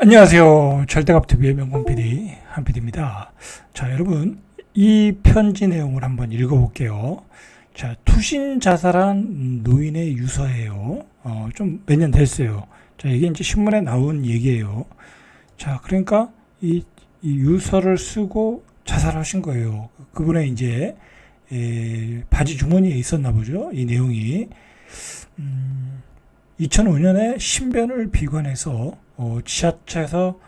안녕하세요. 절대갑TV의 명공 PD 한 PD입니다. 자, 여러분 이 편지 내용을 한번 읽어볼게요. 자, 투신 자살한 노인의 유서예요. 어, 좀 몇 년 됐어요. 자, 이게 이제 신문에 나온 얘기예요. 자, 그러니까 이, 이 유서를 쓰고 자살하신 거예요. 그분의 이제 에, 바지 주머니에 있었나 보죠. 이 내용이. 음, 2005년에 신변을 비관해서 어, 지하철에서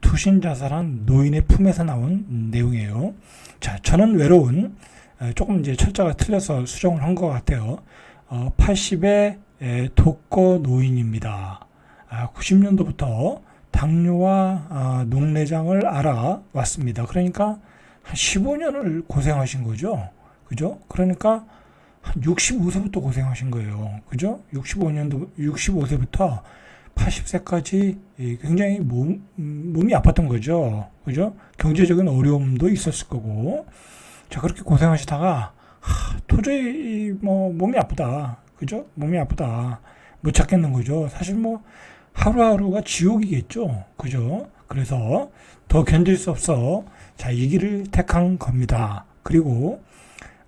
투신 자살한 노인의 품에서 나온 내용이에요. 자, 저는 외로운 에, 조금 이제 철자가 틀려서 수정을 한 것 같아요. 어, 80의 에, 독거 노인입니다. 아, 90년도부터 당뇨와 아, 녹내장을 알아왔습니다. 그러니까 한 15년을 고생하신 거죠. 그죠? 그러니까 한 65세부터 고생하신 거예요. 그죠? 65년도, 65세부터 80세까지 굉장히 몸, 음, 몸이 아팠던 거죠. 그죠? 경제적인 어려움도 있었을 거고. 자, 그렇게 고생하시다가, 하, 도저히 뭐 몸이 아프다. 그죠? 몸이 아프다. 못 찾겠는 거죠. 사실 뭐 하루하루가 지옥이겠죠. 그죠? 그래서 더 견딜 수 없어. 자, 이 길을 택한 겁니다. 그리고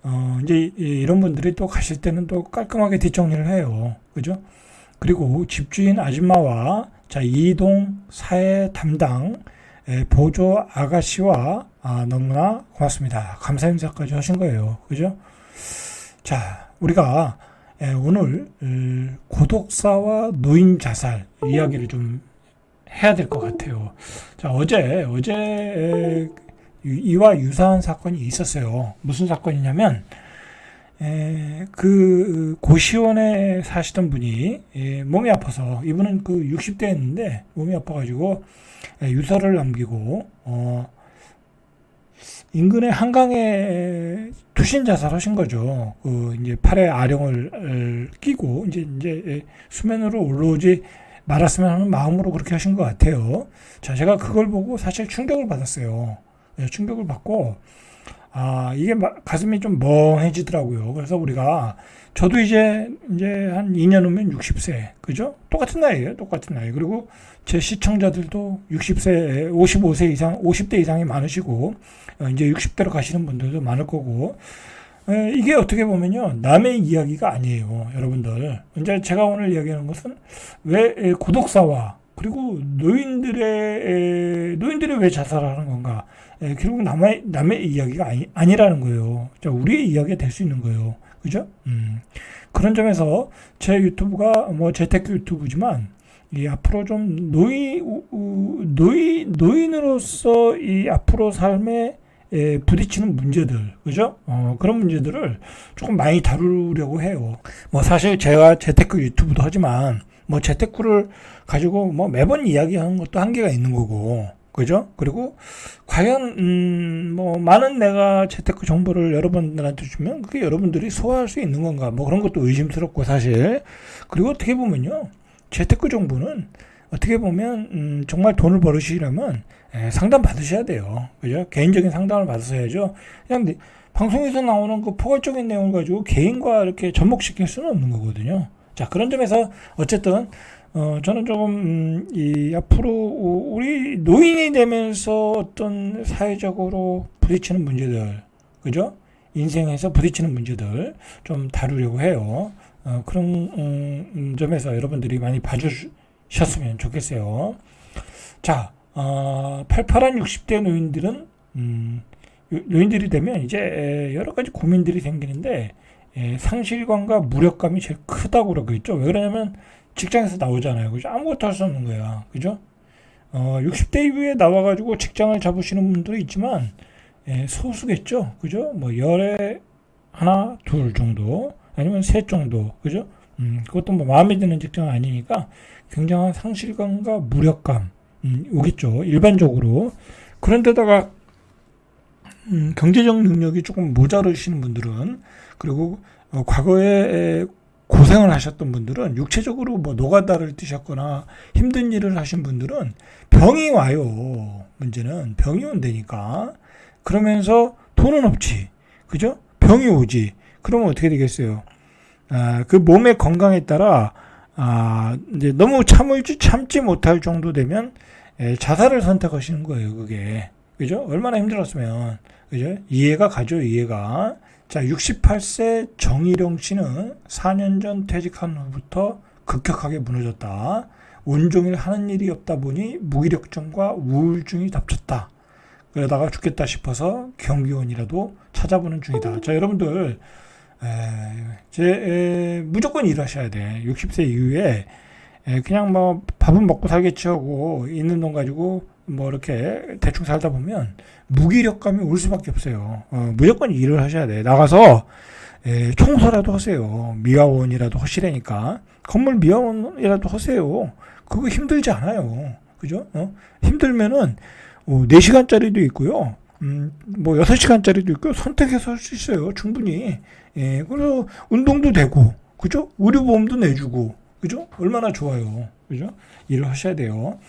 어, 이제 이런 분들이 또 가실 때는 또 깔끔하게 뒷정리를 해요. 그죠? 그리고 집주인 아줌마와 자, 이동 사회 담당 에, 보조 아가씨와 아, 너무나 고맙습니다. 감사 인사까지 하신 거예요. 그죠? 자, 우리가 에, 오늘 음, 고독사와 노인 자살 이야기를 좀 해야 될 것 같아요. 자, 어제 어제 에, 이와 유사한 사건이 있었어요. 무슨 사건이냐면 에, 그 고시원에 사시던 분이 에, 몸이 아파서 이분은 그 60대였는데 몸이 아파가지고 에, 유서를 남기고 어, 인근의 한강에 투신 자살하신 거죠. 그 이제 팔에 아령을 끼고 이제 이제 수면으로 올라오지 말았으면 하는 마음으로 그렇게 하신 것 같아요. 자, 제가 그걸 보고 사실 충격을 받았어요. 예, 충격을 받고 아 이게 가슴이 좀 멍해지더라고요. 그래서 우리가 저도 이제 이제 한 2년 후면 60세 그죠? 똑같은 나이에요 똑같은 나이. 그리고 제 시청자들도 60세, 55세 이상, 50대 이상이 많으시고 어, 이제 60대로 가시는 분들도 많을 거고 에, 이게 어떻게 보면요 남의 이야기가 아니에요, 여러분들. 이제 제가 오늘 이야기하는 것은 왜 고독사와 그리고 노인들의 노인들이 왜 자살하는 건가? 예, 결국 남의 남의 이야기가 아니, 아니라는 거예요. 자, 우리의 이야기가 될 수 있는 거예요. 그죠? 음. 그런 점에서 제 유튜브가 뭐 재테크 유튜브지만 이 앞으로 좀 노인 노인 노인으로서 이 앞으로 삶에 에, 부딪히는 문제들, 그죠? 어, 그런 문제들을 조금 많이 다루려고 해요. 뭐 사실 제가 재테크 유튜브도 하지만 뭐 재테크를 가지고 뭐 매번 이야기하는 것도 한계가 있는 거고, 그죠? 그리고 과연 음 뭐 많은 내가 재테크 정보를 여러분들한테 주면 그게 여러분들이 소화할 수 있는 건가? 뭐 그런 것도 의심스럽고 사실. 그리고 어떻게 보면요. 재테크 정보는 어떻게 보면 음 정말 돈을 벌으시려면 에, 상담 받으셔야 돼요. 그죠? 개인적인 상담을 받으셔야죠. 그냥 방송에서 나오는 그 포괄적인 내용을 가지고 개인과 이렇게 접목시킬 수는 없는 거거든요. 자, 그런 점에서 어쨌든 어, 저는 조금, 음, 이, 앞으로, 우리 노인이 되면서 어떤 사회적으로 부딪히는 문제들, 그죠? 인생에서 부딪히는 문제들 좀 다루려고 해요. 어, 그런, 음, 점에서 여러분들이 많이 봐주셨으면 좋겠어요. 자, 어, 팔팔한 60대 노인들은, 음, 노인들이 되면 이제 여러 가지 고민들이 생기는데, 예, 상실감과 무력감이 제일 크다고 그러고 있죠. 왜 그러냐면 직장에서 나오잖아요. 그죠? 아무것도 할 수 없는 거야. 그죠? 어, 60대 이후에 나와가지고 직장을 잡으시는 분도 있지만, 예, 소수겠죠. 그죠? 뭐, 열에 하나, 둘 정도, 아니면 셋 정도. 그죠? 음, 그것도 뭐 마음에 드는 직장은 아니니까 굉장한 상실감과 무력감, 음, 오겠죠. 일반적으로. 그런데다가, 음, 경제적 능력이 조금 모자르시는 분들은, 그리고 어, 과거에 고생을 하셨던 분들은 육체적으로 뭐 노가다를 뛰셨거나 힘든 일을 하신 분들은 병이 와요. 문제는 병이 온다니까. 그러면서 돈은 없지. 그죠? 병이 오지. 그러면 어떻게 되겠어요? 아, 그 몸의 건강에 따라 아, 이제 너무 참을지 참지 못할 정도 되면 에, 자살을 선택하시는 거예요, 그게. 그죠? 얼마나 힘들었으면. 그죠? 이해가 가죠, 이해가. 자, 68세 정일용 씨는 4년 전 퇴직한 후부터 급격하게 무너졌다. 온종일 하는 일이 없다 보니 무기력증과 우울증이 덮쳤다. 그러다가 죽겠다 싶어서 경비원이라도 찾아보는 중이다. 자, 여러분들, 에, 제, 에, 무조건 일하셔야 돼. 60세 이후에 에, 그냥 뭐 밥은 먹고 살겠지 하고 있는 돈 가지고 뭐 이렇게 대충 살다 보면 무기력감이 올 수밖에 없어요. 어, 무조건 일을 하셔야 돼. 나가서 에, 청소라도 하세요. 미화원이라도 하시라니까. 건물 미화원이라도 하세요. 그거 힘들지 않아요. 그죠? 어? 힘들면은 어, 4시간짜리도 있고요. 음, 뭐 6시간짜리도 있고 선택해서 할 수 있어요. 충분히. 예, 그래서 운동도 되고, 그죠? 의료보험도 내주고, 그죠? 얼마나 좋아요. 그죠? 일을 하셔야 돼요.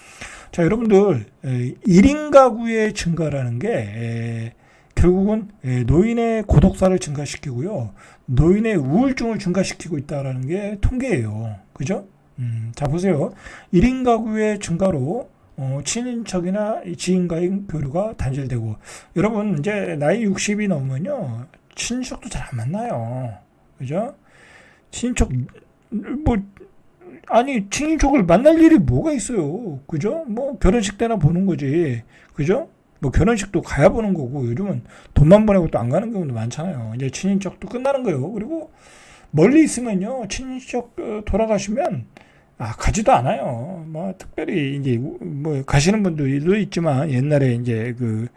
자, 여러분들, 에, 1인 가구의 증가라는 게, 에, 결국은 에, 노인의 고독사를 증가시키고요. 노인의 우울증을 증가시키고 있다라는 게 통계예요. 그죠? 음, 자, 보세요. 1인 가구의 증가로 어, 친인척이나 지인과의 교류가 단절되고 여러분 이제 나이 60이 넘으면요 친인척도 잘 안 만나요 그죠 친인척 뭐 아니 친인척을 만날 일이 뭐가 있어요 그죠 뭐 결혼식 때나 보는 거지 그죠 뭐 결혼식도 가야 보는 거고 요즘은 돈만 보내고 또 안 가는 경우도 많잖아요 이제 친인척도 끝나는 거예요 그리고 멀리 있으면요 친인척 어, 돌아가시면 아, 가지도 않아요. 뭐, 특별히, 이제, 뭐, 가시는 분들도 있지만, 옛날에 이제 그,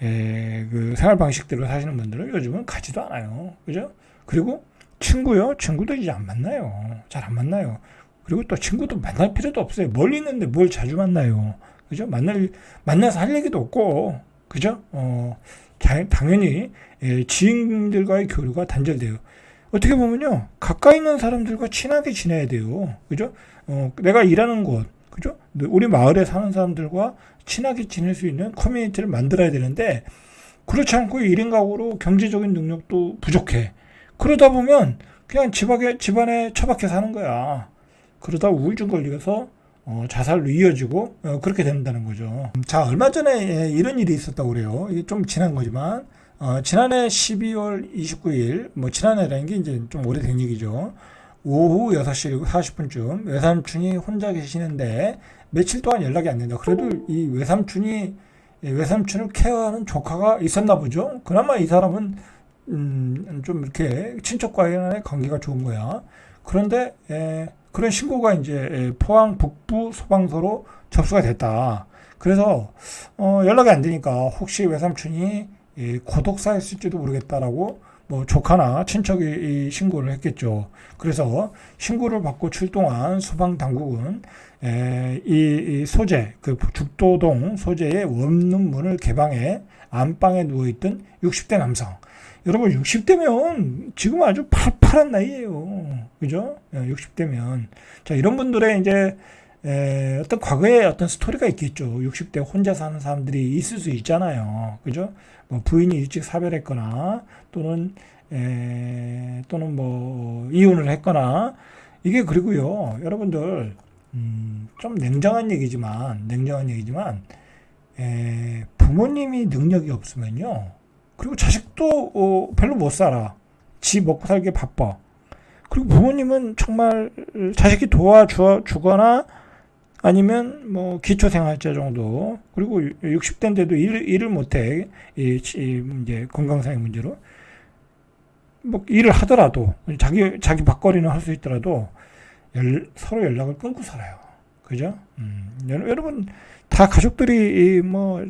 에, 그 생활 방식대로 사시는 분들은 요즘은 가지도 않아요. 그죠? 그리고 친구요? 친구도 이제 안 만나요. 잘 안 만나요. 그리고 또 친구도 만날 필요도 없어요. 멀리 있는데 뭘 자주 만나요. 그죠? 만날, 만나서 할 얘기도 없고, 그죠? 어, 당연히, 에, 지인들과의 교류가 단절돼요. 어떻게 보면요. 가까이 있는 사람들과 친하게 지내야 돼요. 그죠? 어, 내가 일하는 곳, 그죠? 우리 마을에 사는 사람들과 친하게 지낼 수 있는 커뮤니티를 만들어야 되는데, 그렇지 않고 1인 가구로 경제적인 능력도 부족해. 그러다 보면 그냥 집안에, 집안에 처박혀 사는 거야. 그러다 우울증 걸리면서 어, 자살로 이어지고 어, 그렇게 된다는 거죠. 자, 얼마 전에 예, 이런 일이 있었다고 그래요. 이게 좀 지난 거지만 어, 지난해 12월 29일, 뭐 지난해라는 게 이제 좀 오래된 얘기죠. 오후 6시 40분쯤 외삼촌이 혼자 계시는데 며칠 동안 연락이 안 된다. 그래도 이 외삼촌이 외삼촌을 케어하는 조카가 있었나 보죠. 그나마 이 사람은 음, 좀 이렇게 친척과의 관계가 좋은 거야. 그런데 에, 그런 신고가 이제 포항 북부 소방서로 접수가 됐다. 그래서 어, 연락이 안 되니까 혹시 외삼촌이 고독사였을지도 모르겠다라고 뭐 조카나 친척이 신고를 했겠죠. 그래서 신고를 받고 출동한 소방 당국은 이 소재 그 죽도동 소재의 원룸 문을 개방해 안방에 누워 있던 60대 남성. 여러분 60대면 지금 아주 팔팔한 나이예요. 그죠? 60대면 자 이런 분들의 이제 에, 어떤 과거에 어떤 스토리가 있겠죠. 60대 혼자 사는 사람들이 있을 수 있잖아요. 그죠? 뭐 부인이 일찍 사별했거나 또는 에, 또는 뭐 이혼을 했거나 이게 그리고요. 여러분들 음, 좀 냉정한 얘기지만 냉정한 얘기지만 에, 부모님이 능력이 없으면요. 그리고 자식도 어, 별로 못 살아. 지 먹고 살기 바빠. 그리고 부모님은 정말 자식이 도와주거나 아니면 뭐 기초생활자 정도 그리고 60대인데도 일, 일을 못해 이, 이 이제 건강상의 문제로 뭐 일을 하더라도 자기 자기 밥거리는 할 수 있더라도 열, 서로 연락을 끊고 살아요. 그죠? 음, 여러분 다 가족들이 뭐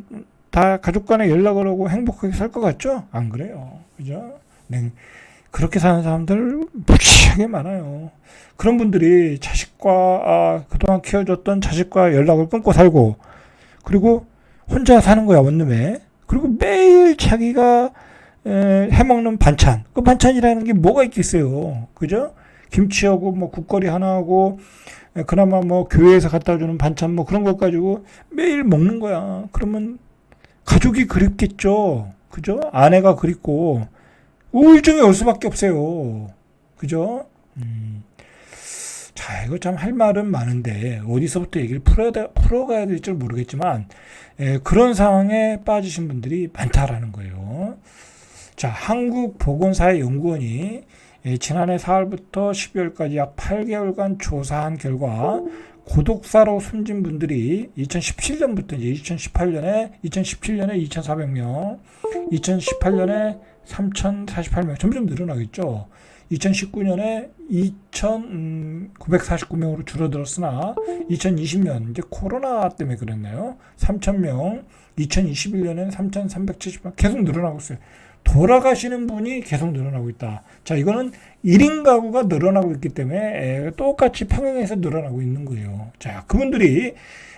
다 가족 간에 연락을 하고 행복하게 살 것 같죠? 안 그래요. 그죠? 네. 그렇게 사는 사람들 무지하게 많아요. 그런 분들이 자식과 아, 그동안 키워줬던 자식과 연락을 끊고 살고 그리고 혼자 사는 거야 원룸에. 그리고 매일 자기가 에, 해먹는 반찬. 그 반찬이라는 게 뭐가 있겠어요? 그죠? 김치하고 뭐 국거리 하나 하고 에, 그나마 뭐 교회에서 갖다 주는 반찬 뭐 그런 것 가지고 매일 먹는 거야. 그러면 가족이 그립겠죠. 그죠? 아내가 그립고 우울증이 올 수밖에 없어요. 그죠? 음. 자, 이거 참 할 말은 많은데 어디서부터 얘기를 풀어야, 풀어가야 될지 모르겠지만 에, 그런 상황에 빠지신 분들이 많다라는 거예요. 자, 한국보건사회연구원이 예, 지난해 4월부터 12월까지 약 8개월간 조사한 결과 고독사로 숨진 분들이 2017년부터 이제 2018년에 2017년에 2,400명, 2018년에 3,048명 점점 늘어나겠죠. 2019년에 2,949명으로 줄어들었으나 2020년 이제 코로나 때문에 그랬네요. 3,000명, 2021년에는 3,370명 계속 늘어나고 있어요. 돌아가시는 분이 계속 늘어나고 있다. 자, 이거는 1인 가구가 늘어나고 있기 때문에 에, 똑같이 평행해서 늘어나고 있는 거예요. 자, 그분들이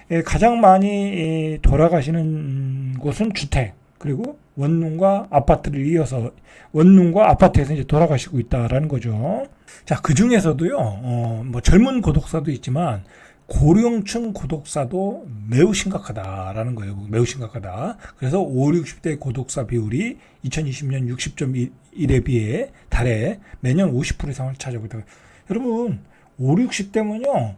에, 가장 많이 에, 돌아가시는 곳은 주택, 그리고 원룸과 아파트를 이어서 원룸과 아파트에서 이제 돌아가시고 있다라는 거죠. 자, 그 중에서도요, 어, 뭐 젊은 고독사도 있지만 고령층 고독사도 매우 심각하다라는 거예요. 매우 심각하다. 그래서 5, 60대 고독사 비율이 2020년 60.1에 비해 달에 매년 50% 이상을 차지하고 있다. 여러분, 5, 60대면요.